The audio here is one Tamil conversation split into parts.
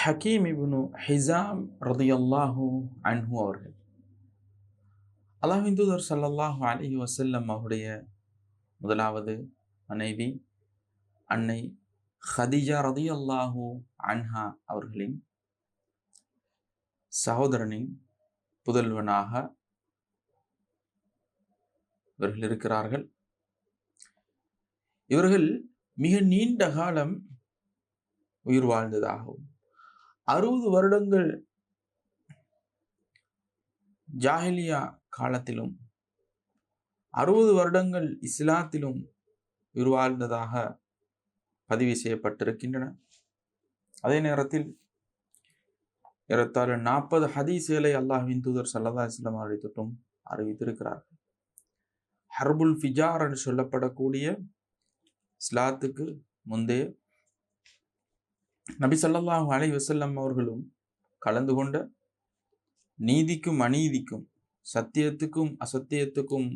ஹக்கீம் இப்னு ஹிசாம் ரதியல்லாஹு அன்ஹு அவர்கள். அல்லாஹின் தூதர் ஸல்லல்லாஹு அலி வசல்லம் அவருடைய முதலாவது மனைவி அன்னை ஹதிஜா ரதியல்லாஹு அன்ஹா அவர்களின் சகோதரனின் புதல்வனாக இவர்கள் இருக்கிறார்கள். இவர்கள் மிக நீண்ட காலம் உயிர் வாழ்ந்ததாகவும் அறுபது வருடங்கள் ஜாஹிலியா காலத்திலும் அறுபது வருடங்கள் இஸ்லாத்திலும் உருவாழ்ந்ததாக பதிவு செய்யப்பட்டிருக்கின்றன. அதே நேரத்தில் ஏறத்தாழ நாற்பது ஹதீசுகளை அல்லாஹின் தூதர் சல்லதா இஸ்லாம் அவரை தொட்டும் அறிவித்திருக்கிறார்கள் ஹர்புல் ஃபிஜார் என்று சொல்லப்படக்கூடிய இஸ்லாத்துக்கு முந்தைய நபி ஸல்லல்லாஹு அலை வசல்லம் அவர்களும் கலந்து கொண்ட நீதிக்கும் அநீதிக்கும் சத்தியத்துக்கும் அசத்தியத்துக்கும்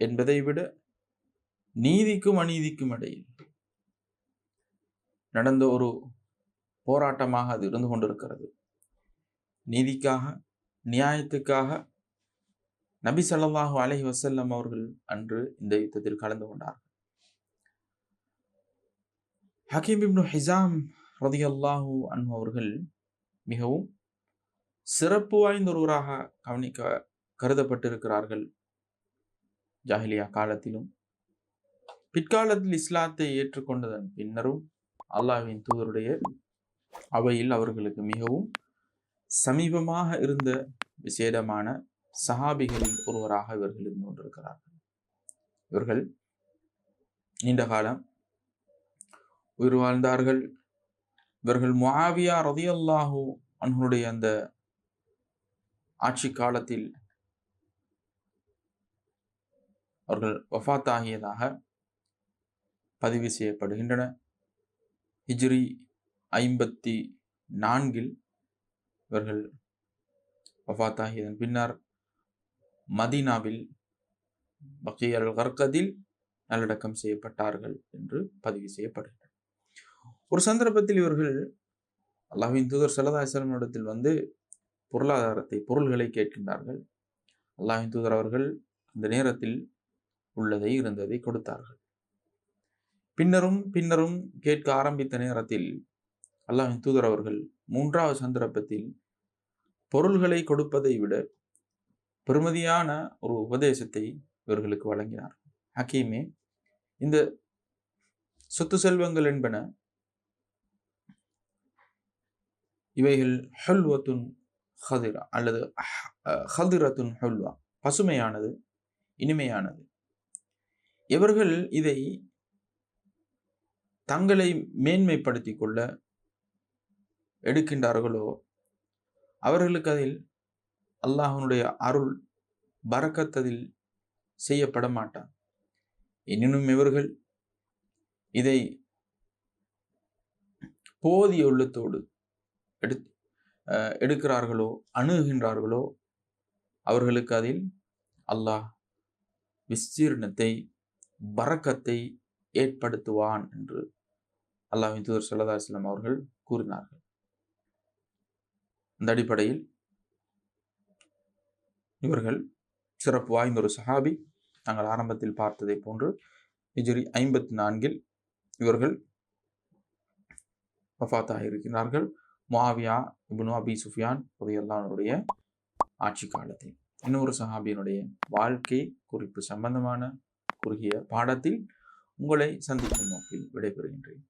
என்பதை விட நீதிக்கும் அநீதிக்கும் இடையில் நடந்த ஒரு போராட்டமாக அது இருந்து கொண்டிருக்கிறது. நீதிக்காக நியாயத்துக்காக நபி ஸல்லல்லாஹு அலஹி வசல்லம் அவர்கள் அன்று இந்த யுத்தத்தில் கலந்து கொண்டார்கள். ஹக்கீம் இப்னு ஹிசாம் ரதியல்லாஹூ அன்பு அவர்கள் மிகவும் சிறப்பு வாய்ந்த ஒருவராக கவனிக்க கருதப்பட்டிருக்கிறார்கள் ஜாஹிலியா காலத்திலும். பிற்காலத்தில் இஸ்லாத்தை ஏற்றுக்கொண்டதன் பின்னரும் அல்லாஹ்வின் தூதருடைய அவையில் அவர்களுக்கு மிகவும் சமீபமாக இருந்த விசேடமான சஹாபிகளில் ஒருவராக இவர்கள் இருந்து கொண்டிருக்கிறார்கள் இவர்கள் நீண்ட காலம் உயிர் வாழ்ந்தார்கள் இவர்கள் முஆவியா ரதியல்லாஹு அன்ஹுடைய அந்த ஆட்சி காலத்தில் அவர்கள் வஃபாத் ஆகியதாக பதிவு செய்யப்படுகின்றன. ஹிஜ்ரி ஐம்பத்தி நான்கில் இவர்கள் வஃபாத் ஆகியதன் பின்னர் மதீனாவில் பக்கியல் கர்கதில் நல்லடக்கம் செய்யப்பட்டார்கள் என்று பதிவு செய்யப்படுகின்றன ஒரு சந்தர்ப்பத்தில் இவர்கள் அல்லாஹின் தூதர் சல்லதாசலம் இடத்தில் வந்து பொருளாதாரத்தை பொருள்களை கேட்கின்றார்கள். அல்லாஹின் தூதர் அவர்கள் அந்த நேரத்தில் உள்ளதை இருந்ததை கொடுத்தார்கள். பின்னரும் பின்னரும் கேட்க ஆரம்பித்த நேரத்தில் அல்லாஹின் தூதர் அவர்கள் மூன்றாவது சந்தர்ப்பத்தில் பொருள்களை கொடுப்பதை விட பெருமதியான ஒரு உபதேசத்தை இவர்களுக்கு வழங்கினார். ஹக்கீமே இந்த சொத்து செல்வங்கள் என்பன இவைகள் ஹல்வத்துன் ஹதிரா அல்லது ஹதிரத்துன் ஹல்வா பசுமையானது இனிமையானது. இவர்கள் இதை தங்களை மேன்மைப்படுத்திக் கொள்ள எடுக்கின்றார்களோ? அவர்களுக்கு அதில் அல்லாஹனுடைய அருள் பறக்கத்ததில் செய்யப்பட மாட்டான். எனினும் இவர்கள் இதை போதிய உள்ளத்தோடு எடு எடுக்கிறார்களோ அணுகுகின்றார்களோ அவர்களுக்கு அதில் அல்லாஹ் விஸ்தீர்ணத்தை பறக்கத்தை ஏற்படுத்துவான் என்று அல்லாஹின் தூதர் ஸல்லல்லாஹு இஸ்லாம் அவர்கள் கூறினார்கள். அந்த அடிப்படையில் இவர்கள் சிறப்பு வாய்ந்த ஒரு சஹாபி நாங்கள் ஆரம்பத்தில் பார்த்ததை போன்று ஹிஜ்ரி ஐம்பத்தி நான்கில் இவர்கள் வஃத்தாக இருக்கிறார்கள் முஆவியா இப்னு அபி சுஃபியான் உடைய ஆட்சி காலத்தில் இன்னொரு சஹாபியனுடைய வாழ்க்கை குறிப்பு சம்பந்தமான குறுகிய பாடத்தில் உங்களை சந்திக்கும் நோக்கில் விடைபெறுகின்றேன்.